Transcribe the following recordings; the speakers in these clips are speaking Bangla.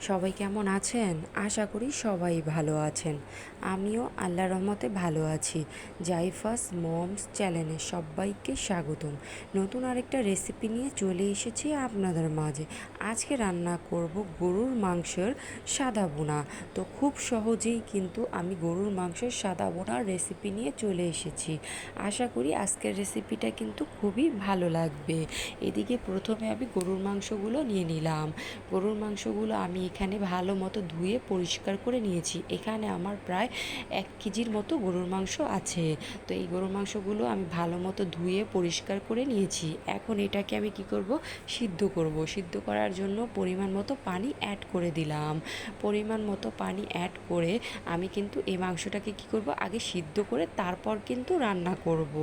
সবাই কেমন আছেন? আশা করি সবাই ভালো আছেন। আমিও আল্লাহ রহমতে ভালো আছি। জাইফাস মমস চ্যানেলে সবাইকে স্বাগতম। নতুন আরেকটা রেসিপি নিয়ে চলে এসেছি আপনাদের মাঝে। আজকে রান্না করব গরুর মাংসের সাদা বোনা তো খুব সহজেই কিন্তু আমি গরুর মাংসের সাদা বোনার রেসিপি নিয়ে চলে এসেছি। আশা করি আজকের রেসিপিটা কিন্তু খুবই ভালো লাগবে। এদিকে প্রথমে আমি গরুর মাংসগুলো নিয়ে নিলাম। গরুর মাংসগুলো আমি এখানে ভালো মতো ধুয়ে পরিষ্কার করে নিয়েছি। এখানে আমার প্রায় এক কেজির মতো গরুর মাংস আছে। তো এই গরুর মাংসগুলো আমি ভালো মতো ধুয়ে পরিষ্কার করে নিয়েছি। এখন এটাকে আমি কি করব? সিদ্ধ করব। সিদ্ধ করার জন্য পরিমাণ মতো পানি অ্যাড করে দিলাম। পরিমাণ মতো পানি অ্যাড করে আমি কিন্তু এই মাংসটাকে কি করব? আগে সিদ্ধ করে তারপর কিন্তু রান্না করব।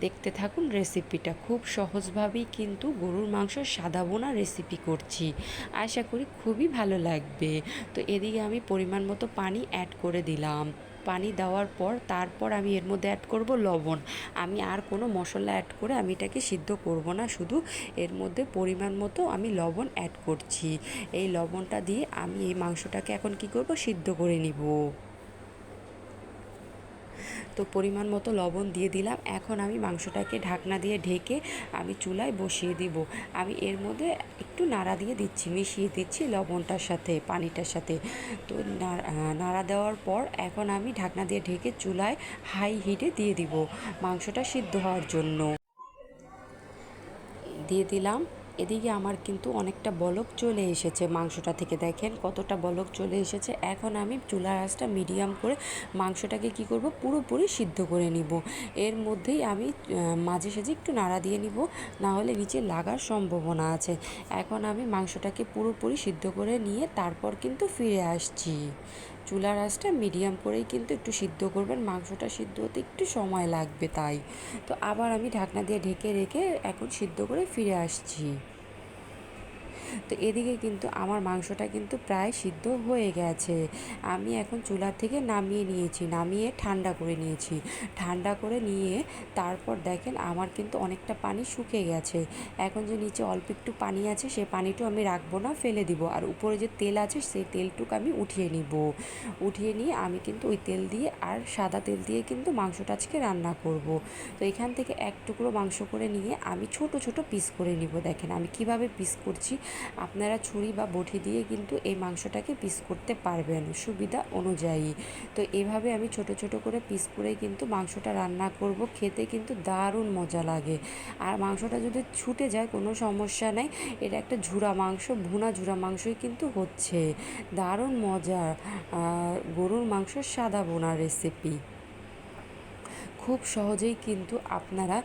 দেখতে থাকুন রেসিপিটা খুব সহজভাবেই কিন্তু গরুর মাংস সাদা বোনা রেসিপি করছি। আশা করি খুবই ভালো লাগবে। তো এদিকে আমি পরিমাণ মতো পানি অ্যাড করে দিলাম। পানি দেওয়ার পর তারপর আমি এর মধ্যে অ্যাড করব লবণ। আমি আর কোনো মশলা অ্যাড করে আমি এটাকে সিদ্ধ করব না। শুধু এর মধ্যে পরিমাণ মতো আমি লবণ অ্যাড করছি। এই লবণটা দিয়ে আমি এই মাংসটাকে এখন কি করব? সিদ্ধ করে নিব। তো পরিমাণ মতো লবণ দিয়ে দিলাম। এখন আমি মাংসটাকে ঢাকনা দিয়ে ঢেকে আমি চুলায় বসিয়ে দিব। আমি এর মধ্যে একটু নাড়া দিয়ে দিচ্ছি, মিশিয়ে দিচ্ছি লবণটার সাথে, পানিটার সাথে। তো নাড়া- দেওয়ার পর এখন আমি ঢাকনা দিয়ে ঢেকে চুলায় হাই হিটে দিয়ে দিব মাংসটা সিদ্ধ হওয়ার জন্য। দিয়ে দিলাম। এদিকে আমার কিন্তু অনেকটা বলক চলে এসেছে মাংসটা থেকে। দেখেন কতটা বলক চলে এসেছে। এখন আমি চুলার আঁচটা মিডিয়াম করে মাংসটাকে কি করব? পুরোপুরি সিদ্ধ করে নিব। এর মধ্যেই আমি মাঝে সাঝে একটু নাড়া দিয়ে নিব। না হলে নিচে লাগার সম্ভাবনা আছে। এখন আমি মাংসটাকে পুরোপুরি সিদ্ধ করে নিয়ে তারপর কিন্তু ফিরে আসছি। চুলার আঁচটা মিডিয়াম করেই কিন্তু একটু সিদ্ধ করবেন, মাংসটা সিদ্ধ হতে একটু সময় লাগবে তাই। তো আবার আমি ঢাকনা দিয়ে ঢেকে রেখে এখন সিদ্ধ করে ফিরে আসছি। তো এদিকে কিন্তু আমার মাংসটা কিন্তু প্রায় সিদ্ধ হয়ে গেছে। আমি এখন চুলা থেকে নামিয়ে নিয়েছি, নামিয়ে ঠান্ডা করে নিয়েছি। ঠান্ডা করে নিয়ে তারপর দেখেন আমার কিন্তু অনেকটা পানি শুকিয়ে গেছে। এখন যে নিচে অল্প একটু পানি আছে সেই পানিটু আমি রাখব না, ফেলে দিব। আর উপরে যে তেল আছে, সেই তেলটুকু আমি উঠিয়ে নিব। উঠিয়ে নিয়ে আমি কিন্তু ওই তেল দিয়ে আর সাদা তেল দিয়ে কিন্তু মাংসটা আজকে রান্না করব। তো এখান থেকে এক টুকরো মাংস করে নিয়ে আমি ছোট ছোট পিস করে নিব। দেখেন আমি কীভাবে পিস করছি আপনারা ছুরি বা বটি দিয়ে কিন্তু এই মাংসটাকে পিস করতে পারবেন সুবিধা অনুযায়ী। তো এভাবে আমি ছোট ছোট করে পিস করে কিন্তু মাংসটা রান্না করব। খেতে কিন্তু দারুণ মজা লাগে। আর মাংসটা যদি ছুটে যায় কোনো সমস্যা নেই। এটা একটা ঝুরা মাংস, ভুনা ঝুরা মাংসই কিন্তু হচ্ছে। দারুণ মজা গরুর মাংস সাদা বোনা রেসিপি খুব সহজেই কিন্তু আপনারা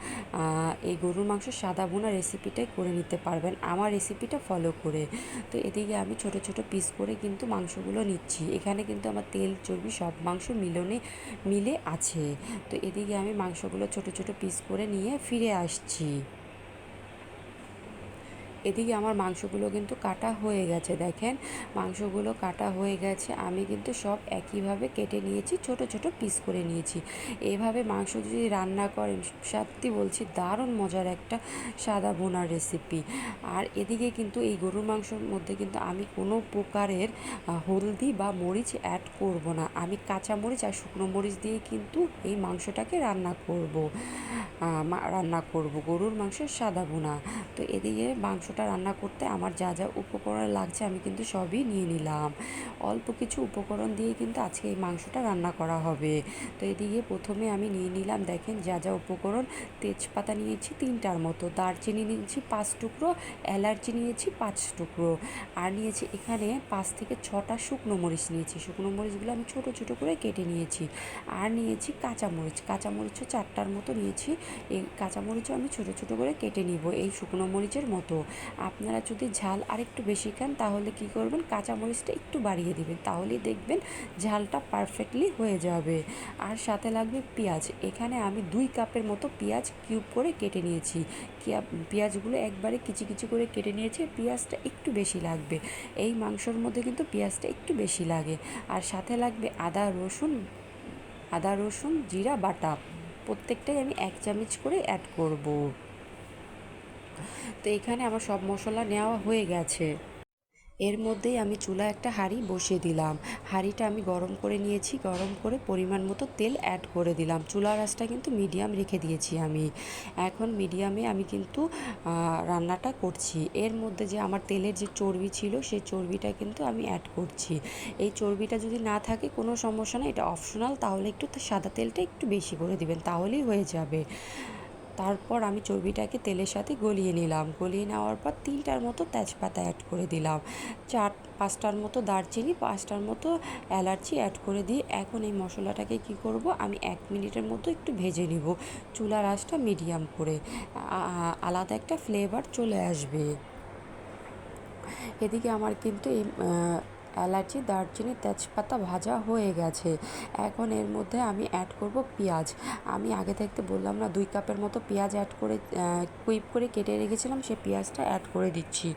এই গরুর মাংস সাদা বোনা রেসিপিটাই করে নিতে পারবেন। আমার রেসিপিটা ফলো করে। তো এদিকে আমি ছোট ছোট পিস করে কিন্তু মাংসগুলো নিচ্ছি। এখানে কিন্তু আমার তেল, চর্বি সব মাংস মিলনে, মিলে আছে। তো এদিকে আমি মাংসগুলো ছোট ছোট পিস করে নিয়ে ফিরে আসছি। এদিকে আমার মাংসগুলো কিন্তু কাটা হয়ে গেছে, দেখেন। মাংসগুলো কাটা হয়ে গেছে, আমি কিন্তু সব একইভাবে কেটে নিয়েছি, ছোট ছোট পিস করে নিয়েছি। এভাবে মাংস যদি রান্না করেন, সত্যি বলছি দারুণ মজার একটা সাদা বোনার রেসিপি আর এদিকে কিন্তু এই গরুর মাংসর মধ্যে কিন্তু আমি কোনো প্রকারের হলদি বা মরিচ অ্যাড করব না। আমি কাঁচা মরিচ আর শুকনো মরিচ দিয়ে কিন্তু এই মাংসটাকে রান্না করব রান্না করব, গরুর মাংসের সাদা বোনা তো এদিকে মাংসটা রান্না করতে আমার যা যা উপকরণ লাগছে আমি কিন্তু সবই নিয়ে নিলাম। অল্প কিছু উপকরণ দিয়ে কিন্তু আজকে এই মাংসটা রান্না করা হবে। তো এদিকে প্রথমে আমি নিয়ে নিলাম, দেখেন যা যা উপকরণ, তেজপাতা নিয়েছি তিনটার মতো, দারচিনি নিয়েছি পাঁচ টুকরো, এলাচি নিয়েছি পাঁচ টুকরো, আর নিয়েছি এখানে পাঁচ থেকে ছটা শুকনো মরিচ নিয়েছি। শুকনো মরিচগুলো আমি ছোট ছোট করে কেটে নিয়েছি। আর নিয়েছি কাঁচামরিচ কাঁচামরিচও চারটার মতো নিয়েছি, এই কাঁচামরিচও আমি ছোট ছোট করে কেটে নিব এই শুকনো মরিচের মতো। আপনারা যদি ঝাল আরেকটু বেশি খান, তাহলে কি করবেন? কাঁচামরিচটা একটু বাড়িয়ে দিবেন, তাহলেই দেখবেন ঝালটা পারফেক্টলি হয়ে যাবে। আর সাথে লাগবে পেঁয়াজ। এখানে আমি দুই কাপের মতো পেঁয়াজ কিউব করে কেটে নিয়েছি। পেঁয়াজগুলো একবারে কিচি কিচি করে কেটে নিয়েছি, পেঁয়াজটা একটু বেশি লাগবে। এই মাংসর মধ্যে কিন্তু পেঁয়াজটা একটু বেশি লাগে। আর সাথে লাগবে আদা, রসুন আদা, রসুন, জিরা, বাটা। প্রত্যেকটাই আমি এক চামচ করে অ্যাড করব। তো এখানে আমার সব মশলা নেওয়া হয়ে গেছে। এর মধ্যেই আমি চুলা একটা হাঁড়ি বসিয়ে দিলাম। হাঁড়িটা আমি গরম করে নিয়েছি, গরম করে পরিমাণ মতো তেল অ্যাড করে দিলাম। চুলার আঁচটা কিন্তু মিডিয়াম রেখে দিয়েছি আমি। এখন মিডিয়ামে আমি কিন্তু রান্নাটা করছি। এর মধ্যে যে আমার তেলের যে চর্বি ছিল, সেই চর্বিটা কিন্তু আমি অ্যাড করছি। এই চর্বিটা যদি না থাকে, কোনো সমস্যা না এটা অপশনাল তাহলে একটু সাদা তেলটা একটু বেশি করে দিবেন, তাহলেই হয়ে যাবে। তারপর আমি চর্বিটাকে তেলের সাথে গলিয়ে নিলাম। গলিয়ে নেওয়ার পর তিনটার মতো তেজপাতা অ্যাড করে দিলাম। চার, পাঁচটার মতো দারচিনি, পাঁচটার মতো এলাচি অ্যাড করে দিয়ে এখন এই মশলাটাকে কি করব? আমি এক মিনিটের মতো একটু ভেজে নিব। চুলার আঁচটা মিডিয়াম করে। আলাদা একটা ফ্লেভার চলে আসবে। এদিকে আমার কিন্তু এই এলাচি, দারচিনি, তেজপাতা ভাজা হয়ে গেছে। এখন এর মধ্যে আমি অ্যাড করব পেঁয়াজ। আমি আগে থাকতে বললাম না, দুই কাপের মতো পেঁয়াজ অ্যাড করে কুইপ করে কেটে রেখেছিলাম সে পেঁয়াজটা অ্যাড করে দিচ্ছি।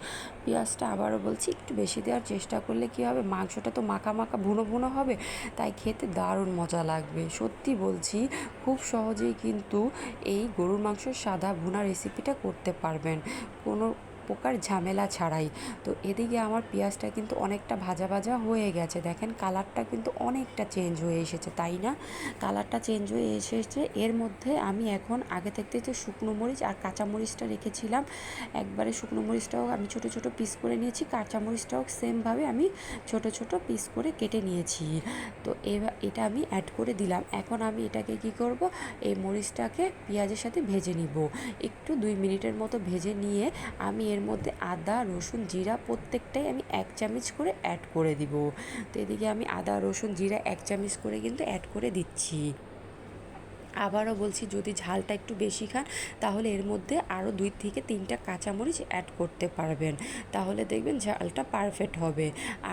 পেঁয়াজটা আবারও বলছি, একটু বেশি দেওয়ার চেষ্টা করলে কী হবে? মাংসটা তো মাখা মাখা ভুনো ভুনো হবে, তাই খেতে দারুণ মজা লাগবে। সত্যি বলছি, খুব সহজেই কিন্তু এই গরুর মাংসের সাদা ভুনা রেসিপিটা করতে পারবেন। কোনো প্রকার ঝামেলা ছাড়াই। তো এদিকে আমার পেঁয়াজটা কিন্তু অনেকটা ভাজা ভাজা হয়ে গেছে। দেখেন কালারটা কিন্তু অনেকটা চেঞ্জ হয়ে এসেছে, তাই না? কালারটা চেঞ্জ হয়ে এসেছে। এর মধ্যে আমি এখন আগে থাকতে যে শুকনো মরিচ আর কাঁচা মরিচটা রেখেছিলাম, একবারে শুকনো মরিচটাও আমি ছোট ছোট পিস করে নিয়েছি। কাঁচা মরিচটাও সেমভাবে আমি ছোট ছোট পিস করে কেটে নিয়েছি। তো এবার এটা আমি অ্যাড করে দিলাম। এখন আমি এটাকে কি করব? এই মরিচটাকে পেঁয়াজের সাথে ভেজে নিব। একটু দুই মিনিটের মতো ভেজে নিয়ে আমি এর মধ্যে আদা, রসুন, জিরা প্রত্যেকটাই আমি এক চামচ করে অ্যাড করে দিব। তো এদিকে আমি আদা, রসুন, জিরা এক চামচ করে কিন্তু অ্যাড করে দিচ্ছি। আবারও বলছি যদি ঝালটা একটু বেশি খান, তাহলে এর মধ্যে আরও দুই থেকে তিনটা কাঁচামরিচ অ্যাড করতে পারবেন। তাহলে দেখবেন ঝালটা পারফেক্ট হবে।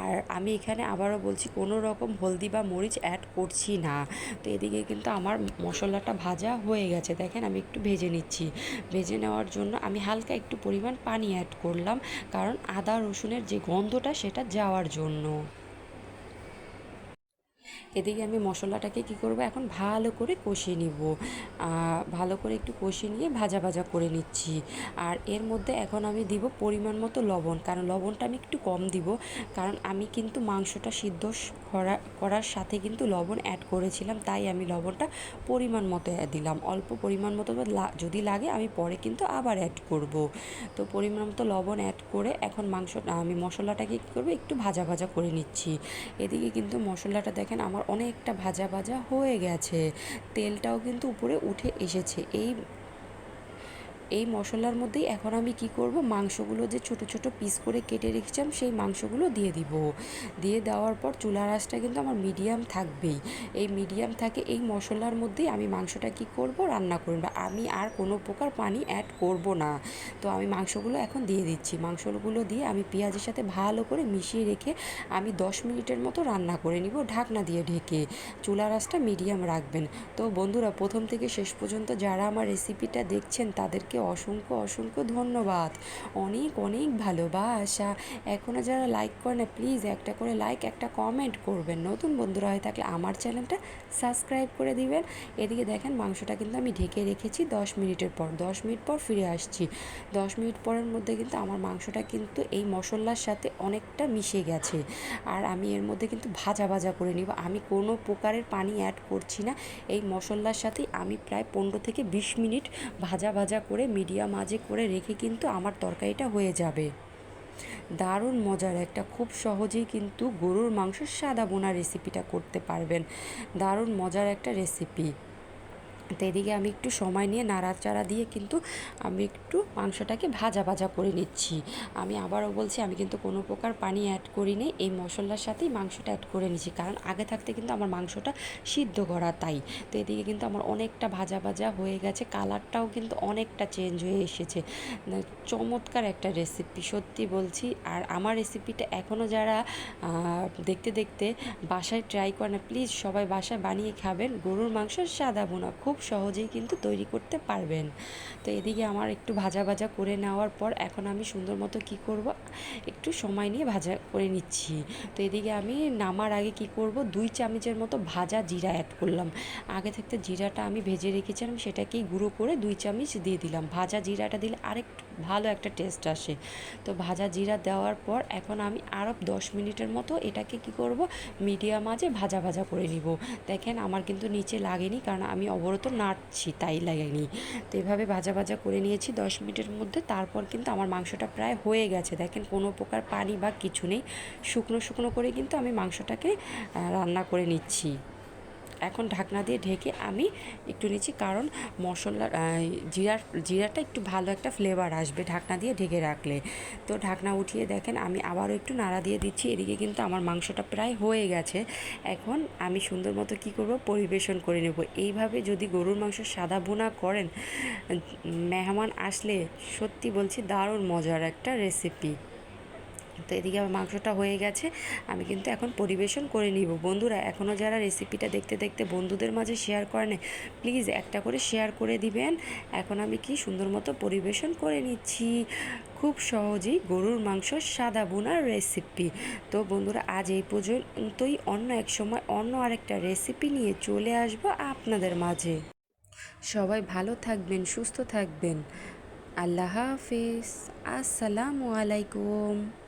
আর আমি এখানে আবারও বলছি কোনো রকম হলদি বা মরিচ অ্যাড করছি না। তো এদিকে কিন্তু আমার মশলাটা ভাজা হয়ে গেছে। দেখেন আমি একটু ভেজে নিচ্ছি। ভেজে নেওয়ার জন্য আমি হালকা একটু পরিমাণ পানি অ্যাড করলাম, কারণ আদা রসুনের যে গন্ধটা সেটা যাওয়ার জন্য। এদিকে আমি মশলাটাকে কি করব? এখন ভালো করে কষিয়ে নিব। ভালো করে একটু কষিয়ে নিয়ে ভাজা ভাজা করে নিচ্ছি। আর এর মধ্যে এখন আমি দিব পরিমাণ মতো লবণ, কারণ লবণটা আমি একটু কম দিব। কারণ আমি কিন্তু মাংসটা সিদ্ধ করা, করার সাথে কিন্তু লবণ অ্যাড করেছিলাম, তাই আমি লবণটা পরিমাণ মতো দিলাম। অল্প পরিমাণ মতো যদি লাগে আমি পরে কিন্তু আবার অ্যাড করব। তো পরিমাণ মতো লবণ অ্যাড করে এখন মাংসটা আমি মশলাটাকে কী করব? একটু ভাজা ভাজা করে নিচ্ছি। এদিকে কিন্তু মশলাটা দেখেন আমার অনেকটা ভাজা ভাজা হয়ে গেছে। তেলটাও কিন্তু উপরে উঠে এসেছে। এই এই মশলার মধ্যেই এখন আমি কি করব? মাংসগুলো যে ছোট ছোট পিস করে কেটে রেখেছিলাম, সেই মাংসগুলো দিয়ে দিব। দিয়ে দেওয়ার পর চুলার আঁচটা কিন্তু আমার মিডিয়াম থাকবেই। এই মিডিয়াম থাকে, এই মশলার মধ্যেই আমি মাংসটা কি করব? রান্না করব আমি আর কোনো প্রকার পানি অ্যাড করব না। তো আমি মাংসগুলো এখন দিয়ে দিচ্ছি। মাংসগুলো দিয়ে আমি পেঁয়াজের সাথে ভালো করে মিশিয়ে রেখে আমি দশ মিনিটের মতো রান্না করে নিব, ঢাকনা দিয়ে ঢেকে। চুলার আঁচটা মিডিয়াম রাখবেন। তো বন্ধুরা, প্রথম থেকে শেষ পর্যন্ত যারা আমার রেসিপিটা দেখছেন, তাদেরকে অসংখ্য অসংখ্য ধন্যবাদ। অনেক অনেক ভালোবাসা। এখনও যারা লাইক করে না প্লিজ একটা করে লাইক একটা কমেন্ট করবেন। নতুন বন্ধুরা হয়ে থাকলে আমার চ্যানেলটা সাবস্ক্রাইব করে দিবেন। এদিকে দেখেন মাংসটা কিন্তু আমি ঢেকে রেখেছি দশ মিনিটের পর। দশ মিনিট পর ফিরে আসছি। দশ মিনিট পরের মধ্যে কিন্তু আমার মাংসটা কিন্তু এই মশলার সাথে অনেকটা মিশে গেছে। আর আমি এর মধ্যে কিন্তু ভাজা ভাজা করে নিব। আমি কোনো প্রকারের পানি অ্যাড করছি না। এই মশলার সাথেই আমি প্রায় পনেরো থেকে বিশ মিনিট ভাজা ভাজা করে মিডিয়াম মাঝে করে রেখে কিন্তু আমার তরকারিটা হয়ে যাবে। দারুণ মজার একটা, খুব সহজেই কিন্তু গরুর মাংস সাদা বোনা রেসিপিটা করতে পারবেন। দারুণ মজার একটা রেসিপি তো এদিকে আমি একটু সময় নিয়ে নাড়াচাড়া দিয়ে কিন্তু আমি একটু মাংসটাকে ভাজা ভাজা করে নিচ্ছি। আমি আবারও বলছি, আমি কিন্তু কোনো প্রকার পানি অ্যাড করিনি, এই মশলার সাথেই মাংসটা অ্যাড করে নিচ্ছি কারণ আগে থাকতে কিন্তু আমার মাংসটা সিদ্ধ করা তাই। তো এদিকে কিন্তু আমার অনেকটা ভাজা ভাজা হয়ে গেছে, কালারটাও কিন্তু অনেকটা চেঞ্জ হয়ে এসেছে। চমৎকার একটা রেসিপি সত্যি বলছি। আর আমার রেসিপিটা এখনও যারা দেখতে দেখতে বাসায় ট্রাই করে না প্লিজ সবাই বাসায় বানিয়ে খাবেন। গরুর মাংস সাদা বোনা খুব খুব সহজেই কিন্তু তৈরি করতে পারবেন। তো এদিকে আমার একটু ভাজা ভাজা করে নেওয়ার পর এখন আমি সুন্দর মতো কী করব, একটু সময় নিয়ে ভাজা করে নিচ্ছি। তো এদিকে আমি নামার আগে কি করব, দুই চামচের মতো ভাজা জিরা অ্যাড করলাম। আগে থাকতে জিরাটা আমি ভেজে রেখেছিলাম, সেটাকেই গুঁড়ো করে দুই চামচ দিয়ে দিলাম। ভাজা জিরাটা দিলে আরেকটু ভালো একটা টেস্ট আসে। তো ভাজা জিরা দেওয়ার পর এখন আমি আরও দশ মিনিটের মতো এটাকে কি করব মিডিয়াম আঁচে ভাজা ভাজা করে নিব। দেখেন আমার কিন্তু নিচে লাগেনি কারণ আমি অবরত নাড়ছি, তাই লাগেনি। তো এভাবে ভাজা ভাজা করে নিয়েছি দশ মিনিটের মধ্যে, তারপর কিন্তু আমার মাংসটা প্রায় হয়ে গেছে। দেখেন কোনো প্রকার পানি বা কিছু নেই। শুকনো শুকনো করে কিন্তু আমি মাংসটাকে রান্না করে নিচ্ছি। এখন ঢাকনা দিয়ে ঢেকে আমি একটু নিচ্ছি, কারণ মশলা জিরার, জিরাটা একটু ভালো একটা ফ্লেভার আসবে ঢাকনা দিয়ে ঢেকে রাখলে। তো ঢাকনা উঠিয়ে দেখেন, আমি আবারও একটু নাড়া দিয়ে দিচ্ছি, এদিকে কিন্তু আমার মাংসটা প্রায় হয়ে গেছে। এখন আমি সুন্দর মতো কী করব, পরিবেশন করে নেব। এইভাবে যদি গরুর মাংস সাদা বোনা করেন মেহমান আসলে সত্যি বলছি দারুণ মজার একটা রেসিপি তো এদিকে আমার মাংসটা হয়ে গেছে। আমি কিন্তু এখন পরিবেশন করে নিব। বন্ধুরা এখনও যারা রেসিপিটা দেখতে দেখতে বন্ধুদের মাঝে শেয়ার করে করেন প্লিজ একটা করে শেয়ার করে দিবেন। এখন আমি কি সুন্দর মতো পরিবেশন করে নিচ্ছি। খুব সহজেই গরুর মাংস সাদা বোনার রেসিপি তো বন্ধুরা, আজ এই পর্যন্তই অন্য এক সময় অন্য আরেকটা রেসিপি নিয়ে চলে আসব আপনাদের মাঝে। সবাই ভালো থাকবেন, সুস্থ থাকবেন। আল্লাহ হাফিজ। আসসালামু আলাইকুম।